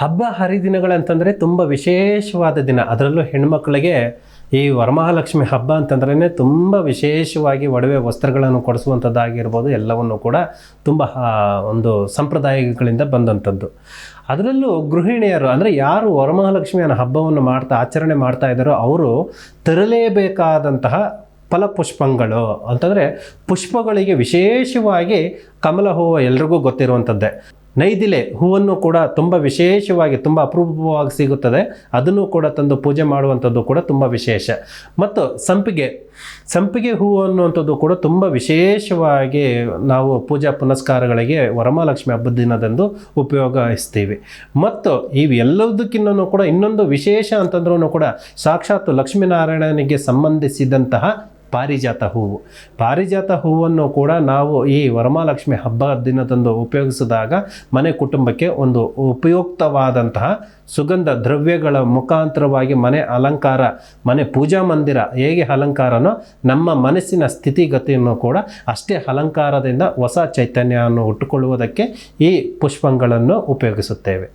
ಹಬ್ಬ ಹರಿದಿನಗಳಂತಂದರೆ ತುಂಬ ವಿಶೇಷವಾದ ದಿನ. ಅದರಲ್ಲೂ ಹೆಣ್ಮಕ್ಳಿಗೆ ಈ ವರಮಹಾಲಕ್ಷ್ಮಿ ಹಬ್ಬ ಅಂತಂದ್ರೇ ತುಂಬ ವಿಶೇಷವಾಗಿ ಒಡವೆ ವಸ್ತ್ರಗಳನ್ನು ಕೊಡಿಸುವಂಥದ್ದಾಗಿರ್ಬೋದು, ಎಲ್ಲವನ್ನು ಕೂಡ ತುಂಬ ಒಂದು ಸಂಪ್ರದಾಯಗಳಿಂದ ಬಂದಂಥದ್ದು. ಅದರಲ್ಲೂ ಗೃಹಿಣಿಯರು, ಅಂದರೆ ಯಾರು ವರಮಹಾಲಕ್ಷ್ಮಿಯನ್ನು ಹಬ್ಬವನ್ನು ಮಾಡ್ತಾ, ಆಚರಣೆ ಮಾಡ್ತಾ ಇದ್ದಾರೋ ಅವರು ತರಲೇಬೇಕಾದಂತಹ ಫಲಪುಷ್ಪಗಳು. ಅಂತಂದರೆ ಪುಷ್ಪಗಳಿಗೆ ವಿಶೇಷವಾಗಿ ಕಮಲ ಹೂವು ಎಲ್ರಿಗೂ ಗೊತ್ತಿರುವಂಥದ್ದೇ. ನೈದಿಲೆ ಹೂವನ್ನು ಕೂಡ ತುಂಬ ವಿಶೇಷವಾಗಿ ತುಂಬ ಅಪರೂಪವಾಗಿ ಸಿಗುತ್ತದೆ. ಅದನ್ನು ಕೂಡ ತಂದು ಪೂಜೆ ಮಾಡುವಂಥದ್ದು ಕೂಡ ತುಂಬ ವಿಶೇಷ. ಮತ್ತು ಸಂಪಿಗೆ ಸಂಪಿಗೆ ಹೂವು ಅನ್ನುವಂಥದ್ದು ಕೂಡ ತುಂಬ ವಿಶೇಷವಾಗಿ ನಾವು ಪೂಜಾ ಪುನಸ್ಕಾರಗಳಿಗೆ ವರಮಹಾಲಕ್ಷ್ಮಿ ಹಬ್ಬದ ದಿನದಂದು ಉಪಯೋಗಿಸ್ತೀವಿ. ಮತ್ತು ಇವೆಲ್ಲದಕ್ಕಿನ್ನೂ ಕೂಡ ಇನ್ನೊಂದು ವಿಶೇಷ ಅಂತಂದ್ರೂ ಕೂಡ ಸಾಕ್ಷಾತ್ ಲಕ್ಷ್ಮೀನಾರಾಯಣನಿಗೆ ಸಂಬಂಧಿಸಿದಂತಹ ಪಾರಿಜಾತ ಹೂವು. ಪಾರಿಜಾತ ಹೂವನ್ನು ಕೂಡ ನಾವು ಈ ವರಮಹಾಲಕ್ಷ್ಮಿ ಹಬ್ಬ ದಿನದಂದು ಉಪಯೋಗಿಸಿದಾಗ ಮನೆ ಕುಟುಂಬಕ್ಕೆ ಒಂದು ಉಪಯುಕ್ತವಾದಂತಹ ಸುಗಂಧ ದ್ರವ್ಯಗಳ ಮುಖಾಂತರವಾಗಿ ಮನೆ ಅಲಂಕಾರ, ಮನೆ ಪೂಜಾ ಮಂದಿರ ಹೇಗೆ ಅಲಂಕಾರನೋ ನಮ್ಮ ಮನಸ್ಸಿನ ಸ್ಥಿತಿಗತಿಯನ್ನು ಕೂಡ ಅಷ್ಟೇ ಅಲಂಕಾರದಿಂದ ಹೊಸ ಚೈತನ್ಯವನ್ನು ಹುಟ್ಟುಕೊಳ್ಳುವುದಕ್ಕೆ ಈ ಪುಷ್ಪಗಳನ್ನು ಉಪಯೋಗಿಸುತ್ತೇವೆ.